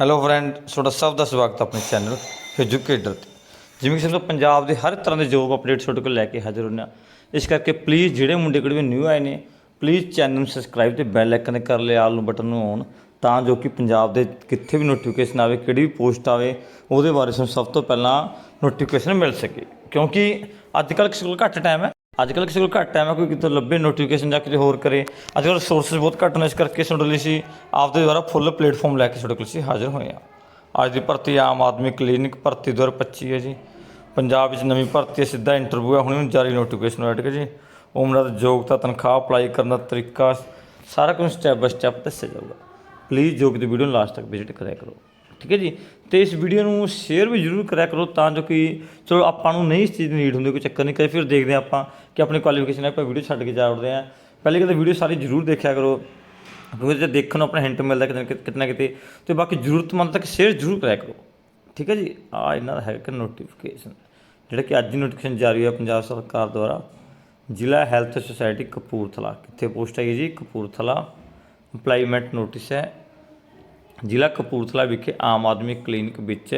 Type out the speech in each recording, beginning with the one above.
Hello friend ਤੁਹਾਡਾ ਸਭ ਦਾ ਸਵਾਗਤ ਹੈ ਆਪਣੇ ਚੈਨਲ ਐਜੂਕੇਟਰ ਤੇ। ਜਿਵੇਂ ਕਿ ਸਾਨੂੰ ਪੰਜਾਬ ਦੇ ਹਰ ਤਰ੍ਹਾਂ ਦੇ ਜੋਬ ਅਪਡੇਟ ਤੁਹਾਡੇ ਕੋਲ ਲੈ ਕੇ ਹਾਜ਼ਰ ਹੁੰਦੇ ਹਾਂ। ਇਸ ਕਰਕੇ ਪਲੀਜ਼ ਜਿਹੜੇ ਮੁੰਡੇ ਕੁੜੀ ਵੀ ਨਿਊ ਆਏ ਨੇ ਪਲੀਜ਼ ਚੈਨਲ ਨੂੰ ਸਬਸਕ੍ਰਾਈਬ ਤੇ ਬੈਲ ਆਈਕਨ ਕਰ ਲਿਆ ਆਲ ਨੂੰ ਬਟਨ ਨੂੰ ਔਨ ਤਾਂ ਜੋ ਕਿ ਪੰਜਾਬ ਦੇ ਕਿੱਥੇ ਵੀ ਨੋਟੀਫਿਕੇਸ਼ਨ ਆਵੇ, ਕਿਹੜੀ ਵੀ ਪੋਸਟ ਆਵੇ, ਉਹਦੇ ਬਾਰੇ ਤੁਹਾਨੂੰ ਸਭ ਤੋਂ ਪਹਿਲਾਂ ਨੋਟੀਫਿਕੇਸ਼ਨ ਮਿਲ ਸਕੇ। ਕਿਉਂਕਿ ਅੱਜ ਕੱਲ੍ਹ ਕਿਸੇ ਕੋਲ ਘੱਟ ਟਾਈਮ ਹੈ ਅੱਜ ਕੱਲ੍ਹ ਕਿਸੇ ਕੋਲ ਘੱਟ ਟਾਈਮ ਹੈ, ਕੋਈ ਕਿਤੋਂ ਲੱਭੇ ਨੋਟੀਫਿਕੇਸ਼ਨ ਜਾਂ ਕਿਤੇ ਹੋਰ ਕਰੇ। ਅੱਜ ਕੱਲ੍ਹ ਰਿਸੋਰਸਸ ਬਹੁਤ ਘੱਟ ਨੇ, ਇਸ ਕਰਕੇ ਤੁਹਾਡੇ ਲਈ ਸੀ, ਆਪਦੇ ਦੁਆਰਾ ਫੁੱਲ ਪਲੇਟਫਾਰਮ ਲੈ ਕੇ ਤੁਹਾਡੇ ਕੋਲ ਸੀ ਹਾਜ਼ਰ ਹੋਏ ਆ ਅੱਜ ਦੀ ਭਰਤੀ ਆਮ ਆਦਮੀ ਕਲੀਨਿਕ ਭਰਤੀ 2025 ਹੈ ਜੀ। ਪੰਜਾਬ ਵਿੱਚ ਨਵੀਂ ਭਰਤੀ ਹੈ, ਸਿੱਧਾ ਇੰਟਰਵਿਊ ਹੈ, ਹੁਣੇ ਜਾਰੀ ਨੋਟੀਫਿਕੇਸ਼ਨ ਹੋਇਆ ਠੀਕ ਹੈ ਜੀ। ਉਮਰ ਦਾ ਯੋਗਤਾ, ਤਨਖਾਹ ਅਪਲਾਈ ਕਰਨ ਦਾ ਤਰੀਕਾ, ਸਾਰਾ ਕੁਝ ਸਟੈਪ ਬਾਈ ਸਟੈਪ ਦੱਸਿਆ ਜਾਊਗਾ। ਪਲੀਜ਼ ਯੋਗ ਦੀ ਵੀਡੀਓ ਨੂੰ ਲਾਸਟ ਤੱਕ ਵਿਜ਼ਿਟ ਕਰਿਆ ਕਰੋ। ਠੀਕ ਹੈ ਜੀ? ਤੇ ਇਸ ਵੀਡੀਓ ਨੂੰ ਸ਼ੇਅਰ ਵੀ ਜ਼ਰੂਰ ਕਰਿਆ ਕਰੋ ਤਾਂ ਜੋ ਕਿ ਚਲੋ ਆਪਾਂ ਨੂੰ ਨਹੀਂ ਇਸ ਚੀਜ਼ ਦੀ ਨੀਡ ਹੁੰਦੀ, ਕੋਈ ਚੱਕਰ ਨਹੀਂ। ਕਰੇ ਫਿਰ ਦੇਖਦੇ ਹਾਂ ਆਪਾਂ ਕਿ ਆਪਣੀ ਕੁਆਲੀਫਿਕੇਸ਼ਨ ਆਪਾਂ ਵੀਡੀਓ ਛੱਡ ਕੇ ਜਾ ਉੜਦੇ ਹਾਂ। ਪਹਿਲੇ ਕਦੇ ਵੀਡੀਓ ਸਾਰੀ ਜ਼ਰੂਰ ਦੇਖਿਆ ਕਰੋ, ਕਿਉਂਕਿ ਜੇ ਦੇਖਣ ਨੂੰ ਆਪਣਾ ਹਿੰਟ ਮਿਲਦਾ ਕਿਤੇ ਨਾ ਕਿਤੇ ਕਿਤੇ ਨਾ ਕਿਤੇ, ਤੇ ਬਾਕੀ ਜ਼ਰੂਰਤਮੰਦ ਤੱਕ ਸ਼ੇਅਰ ਜ਼ਰੂਰ ਕਰਿਆ ਕਰੋ। ਠੀਕ ਹੈ ਜੀ? ਆ ਇਹਨਾਂ ਦਾ ਹੈ ਕਿ ਨੋਟੀਫਿਕੇਸ਼ਨ ਜਿਹੜਾ ਕਿ ਅੱਜ ਦੀ ਨੋਟੀਫਿਕੇਸ਼ਨ ਜਾਰੀ ਹੋਇਆ ਪੰਜਾਬ ਸਰਕਾਰ ਦੁਆਰਾ। ਜ਼ਿਲ੍ਹਾ ਹੈਲਥ ਸੁਸਾਇਟੀ ਕਪੂਰਥਲਾ, ਕਿੱਥੇ ਪੋਸਟ ਹੈ ਜੀ? ਕਪੂਰਥਲਾ। ਇੰਪਲਾਈਮੈਂਟ ਨੋਟਿਸ ਹੈ। ਜ਼ਿਲ੍ਹਾ ਕਪੂਰਥਲਾ ਵਿਖੇ ਆਮ ਆਦਮੀ ਕਲੀਨਿਕ ਵਿੱਚ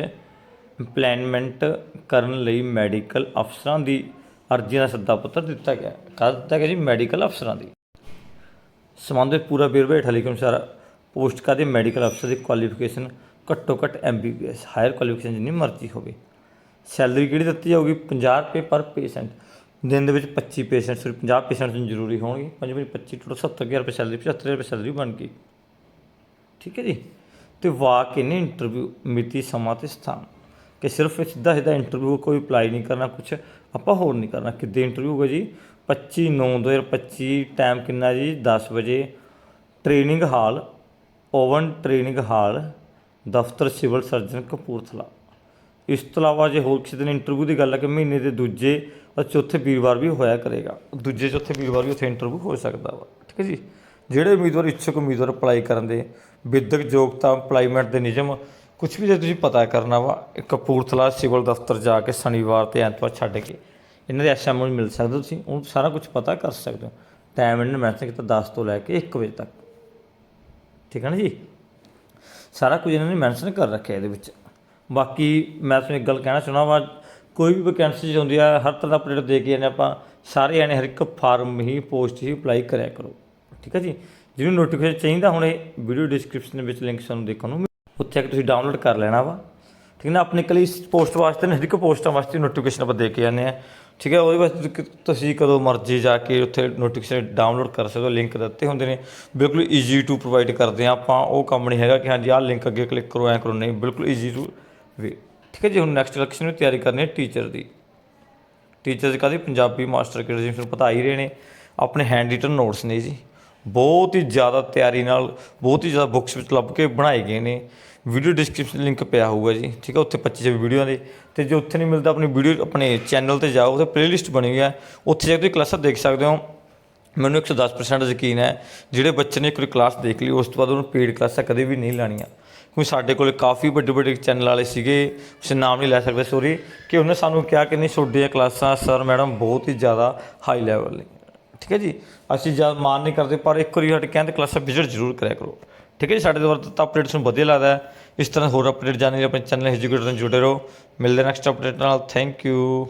ਇੰਪਲੈਨਮੈਂਟ ਕਰਨ ਲਈ ਮੈਡੀਕਲ ਅਫਸਰਾਂ ਦੀ ਅਰਜ਼ੀ ਦਾ ਸੱਦਾ ਪੱਤਰ ਦਿੱਤਾ ਗਿਆ ਕਰ ਦਿੱਤਾ ਗਿਆ ਜੀ ਮੈਡੀਕਲ ਅਫਸਰਾਂ ਦੀ। ਸੰਬੰਧਿਤ ਪੂਰਾ ਵੇਰਵਾ ਹੇਠਾਂ ਲਿਖੇ ਅਨੁਸਾਰ ਪੋਸਟ ਕਾਦੇ ਮੈਡੀਕਲ ਅਫਸਰ ਦੀ ਕੁਆਲੀਫਿਕੇਸ਼ਨ ਘੱਟੋ ਘੱਟ ਐਮਬੀਬੀਐਸ, ਹਾਇਰ ਕੁਆਲੀਫਿਕੇਸ਼ਨ ਜਿੰਨੀ ਮਰਜ਼ੀ ਹੋਵੇ। ਸੈਲਰੀ ਕਿਹੜੀ ਦਿੱਤੀ ਜਾਊਗੀ? 50 ਰੁਪਏ ਪਰ ਪੇਸ਼ੈਂਟ। ਦਿਨ ਦੇ ਵਿੱਚ 25 ਪੇਸ਼ੈਂਟਸ ਸਿਰਫ 50 ਪੇਸ਼ੈਂਟ ਨੂੰ ਜ਼ਰੂਰੀ ਹੋਣਗੇ। 5 ਵਿੱਚ 25 ਟੋਟਲ 70000 ਰੁਪਏ ਸੈਲਰੀ 75000 ਰੁਪਏ ਸੈਲਰੀ ਬਣ ਗਈ। ਠੀਕ ਹੈ ਜੀ? ਤੇ ਵਾਕ ਇਨ ਇੰਟਰਵਿਊ ਮਿਤੀ ਸਮਾਂ ਤੇ ਸਥਾਨ। ਕਿ ਸਿਰਫ ਸਿੱਧਾ ਸਿੱਧਾ ਇੰਟਰਵਿਊ ਕੋਈ ਅਪਲਾਈ ਨਹੀਂ ਕਰਨਾ ਕੁਝ ਆਪਾਂ ਹੋਰ ਨਹੀਂ ਕਰਨਾ। ਕਿੱਦੇ ਇੰਟਰਵਿਊ ਹੋਗਾ ਜੀ? 25 9 2025 ਟਾਈਮ ਕਿੰਨਾ ਜੀ? 10 ਵਜੇ। ਟ੍ਰੇਨਿੰਗ ਹਾਲ ਓਵਨ ਟ੍ਰੇਨਿੰਗ ਹਾਲ ਦਫ਼ਤਰ ਸਿਵਲ ਸਰਜਨ ਕਪੂਰਥਲਾ। ਇਸ ਤੋਂ ਇਲਾਵਾ ਜੇ ਹੋਰ ਕਿਸੇ ਦਿਨ ਇੰਟਰਵਿਊ ਦੀ ਗੱਲ ਹੈ ਕਿ ਮਹੀਨੇ ਦੇ ਦੂਜੇ ਅਤੇ ਚੌਥੇ ਵੀਰਵਾਰ ਵੀ ਹੋਇਆ ਕਰੇਗਾ। ਦੂਜੇ ਚੌਥੇ ਵੀਰਵਾਰ ਵੀ ਉੱਥੇ ਇੰਟਰਵਿਊ ਹੋ ਸਕਦਾ ਵਾ। ਠੀਕ ਹੈ ਜੀ? ਜਿਹੜੇ ਉਮੀਦਵਾਰ ਇੱਛੁਕ ਉਮੀਦਵਾਰ ਅਪਲਾਈ ਕਰਨ ਦੇ ਵਿਦਿਅਕ ਯੋਗਤਾ ਇੰਪਲਾਈਮੈਂਟ ਦੇ ਨਿਯਮ ਕੁਝ ਵੀ ਜੇ ਤੁਸੀਂ ਪਤਾ ਕਰਨਾ ਵਾ ਕਪੂਰਥਲਾ ਸਿਵਲ ਦਫ਼ਤਰ ਜਾ ਕੇ ਸ਼ਨੀਵਾਰ ਤੇ ਐਤਵਾਰ ਛੱਡ ਕੇ ਇਹਨਾਂ ਦੇ ਐਸਐਮ ਨੂੰ ਮਿਲ ਸਕਦੇ ਹੋ ਤੁਸੀਂ, ਉਹ ਸਾਰਾ ਕੁਝ ਪਤਾ ਕਰ ਸਕਦੇ ਹੋ। ਟਾਈਮ ਇਹਨਾਂ ਨੇ ਮੈਂਸ਼ਨ ਕੀਤਾ 10 ਤੋਂ ਲੈ ਕੇ 1 ਵਜੇ ਤੱਕ। ਠੀਕ ਹੈ ਨਾ ਜੀ? ਸਾਰਾ ਕੁਝ ਇਹਨਾਂ ਨੇ ਮੈਂਸ਼ਨ ਕਰ ਰੱਖਿਆ ਇਹਦੇ ਵਿੱਚ। ਬਾਕੀ ਮੈਂ ਤੁਹਾਨੂੰ ਇੱਕ ਗੱਲ ਕਹਿਣਾ ਚਾਹੁੰਦਾ ਵਾ, ਕੋਈ ਵੀ ਵੈਕੈਂਸੀ ਹੁੰਦੀ ਆ, ਹਰ ਤਰ੍ਹਾਂ ਦਾ ਅਪਡੇਟ ਦੇ ਕੇ ਜਾਂਦੇ ਆਪਾਂ ਸਾਰੇ ਜਾਣੇ ਹਰ ਇੱਕ ਫਾਰਮ ਹੀ ਪੋਸਟ ਹੀ ਅਪਲਾਈ ਕਰਿਆ ਕਰੋ। ਠੀਕ ਹੈ ਜੀ? ਜਿਹਨੂੰ ਨੋਟੀਫਿਕੇਸ਼ਨ ਚਾਹੀਦਾ, ਹੁਣ ਇਹ ਵੀਡੀਓ ਡਿਸਕ੍ਰਿਪਸ਼ਨ ਦੇ ਵਿੱਚ ਲਿੰਕ ਸਾਨੂੰ ਦੇਖਣ ਨੂੰ ਉੱਥੇ ਆ ਕੇ ਤੁਸੀਂ ਡਾਊਨਲੋਡ ਕਰ ਲੈਣਾ ਵਾ। ਠੀਕ ਹੈ ਨਾ? ਆਪਣੇ ਕੋਲ ਇਸ ਪੋਸਟ ਵਾਸਤੇ ਨਾ, ਹਰ ਇੱਕ ਪੋਸਟਾਂ ਵਾਸਤੇ ਨੋਟੀਫਿਕੇਸ਼ਨ ਆਪਾਂ ਦੇ ਕੇ ਜਾਂਦੇ ਆ ਠੀਕ ਹੈ, ਉਹਦੇ ਵਾਸਤੇ ਤੁਸੀਂ ਕਦੋਂ ਮਰਜ਼ੀ ਜਾ ਕੇ ਉੱਥੇ ਨੋਟੀਫਿਕੇਸ਼ਨ ਡਾਊਨਲੋਡ ਕਰ ਸਕਦੇ ਹੋ ਲਿੰਕ ਦਿੱਤੇ ਹੁੰਦੇ ਨੇ। ਬਿਲਕੁਲ ਈਜ਼ੀ ਟੂ ਪ੍ਰੋਵਾਈਡ ਕਰਦੇ ਆ ਆਪਾਂ। ਉਹ ਕੰਮ ਨਹੀਂ ਹੈਗਾ ਕਿ ਹਾਂਜੀ, ਆਹ ਲਿੰਕ ਅੱਗੇ ਕਲਿੱਕ ਕਰੋ, ਐ ਕਰੋ, ਨਹੀਂ, ਬਿਲਕੁਲ ਈਜ਼ੀ ਟੂ ਵੇ ਠੀਕ ਹੈ ਜੀ, ਹੁਣ ਨੈਕਸਟ ਇਲੈਕਸ਼ਨ ਨੂੰ ਤਿਆਰੀ ਕਰਨੀ ਹੈ ਟੀਚਰ ਦੀ। ਟੀਚਰਸ ਕਾਦੀ ਪੰਜਾਬੀ ਮਾਸਟਰ ਕਿਹੜੇ ਜੀ ਤੁਹਾਨੂੰ ਪਤਾ ਹੀ ਰਹੇ ਨੇ। ਆਪਣੇ ਹੈਂਡ ਰਿਟਨ ਨੋਟਸ ਨੇ ਜੀ। ਬਹੁਤ ਹੀ ਜ਼ਿਆਦਾ ਤਿਆਰੀ ਨਾਲ, ਬਹੁਤ ਹੀ ਜ਼ਿਆਦਾ ਬੁੱਕਸ ਵਿੱਚ ਲੱਭ ਕੇ ਬਣਾਏ ਗਏ ਨੇ। ਵੀਡੀਓ ਡਿਸਕ੍ਰਿਪਸ਼ਨ ਲਿੰਕ ਪਿਆ ਹੋਊਗਾ ਜੀ, ਠੀਕ ਹੈ ਉੱਥੇ 25 ਛੇ ਵੀਡੀਓ ਦੇ। ਤੇ ਜੇ ਉੱਥੇ ਨਹੀਂ ਮਿਲਦਾ ਆਪਣੀ ਵੀਡੀਓ ਆਪਣੇ ਚੈਨਲ ਤੇ ਜਾਓ, ਉੱਥੇ ਪਲੇਲਿਸਟ ਬਣੀ ਹੋਈ ਹੈ ਉੱਥੇ ਜਾ ਕੇ ਤੁਸੀਂ ਕਲਾਸਾਂ ਦੇਖ ਸਕਦੇ ਹੋ। ਮੈਨੂੰ 110% ਯਕੀਨ ਹੈ, ਜਿਹੜੇ ਬੱਚੇ ਨੇ ਕੋਈ ਕਲਾਸ ਦੇਖ ਲਈ, ਉਸ ਤੋਂ ਬਾਅਦ ਉਹਨੂੰ ਪੇਡ ਕਲਾਸਾਂ ਕਦੇ ਵੀ ਨਹੀਂ ਲਾਣੀਆਂ। ਕਿਉਂਕਿ ਸਾਡੇ ਕੋਲ ਕਾਫੀ ਵੱਡੇ ਵੱਡੇ ਚੈਨਲ ਵਾਲੇ ਸੀਗੇ ਉਸੇ ਨਾਮ ਨਹੀਂ ਲੈ ਸਕਦੇ ਸੋਰੀ ਕਿ ਉਹਨੇ ਸਾਨੂੰ ਕਿਹਾ ਕਿ ਨਹੀਂ, ਤੁਹਾਡੀਆਂ ਕਲਾਸਾਂ ਸਰ ਮੈਡਮ ਬਹੁਤ ਹੀ ਜ਼ਿਆਦਾ ਹਾਈ ਲੈਵਲ ਨੇ। ਠੀਕ ਹੈ ਜੀ? ਅਸੀਂ ਜਦ ਮਾਨ ਨਹੀਂ ਕਰਦੇ, ਪਰ ਇੱਕ ਵਾਰੀ ਸਾਡੇ ਕਹਿੰਦੇ ਕਲਾਸਾਂ ਵਿਜ਼ਿਟ ਜ਼ਰੂਰ ਕਰਿਆ ਕਰੋ। ਠੀਕ ਹੈ ਜੀ? ਸਾਡੇ ਦੁਆਰਾ ਤਾਂ ਅਪਡੇਟਸ ਨੂੰ ਵਧੀਆ ਲੱਗਦਾ ਹੈ। ਇਸ ਤਰ੍ਹਾਂ ਹੋਰ ਅਪਡੇਟ ਜਾਣਨ ਲਈ ਆਪਣੇ ਚੈਨਲ ਐਜੂਕੇਟਰ ਨਾਲ ਜੁੜੇ ਰਹੋ। ਮਿਲਦੇ ਨੈਕਸਟ ਅਪਡੇਟ ਨਾਲ। Thank you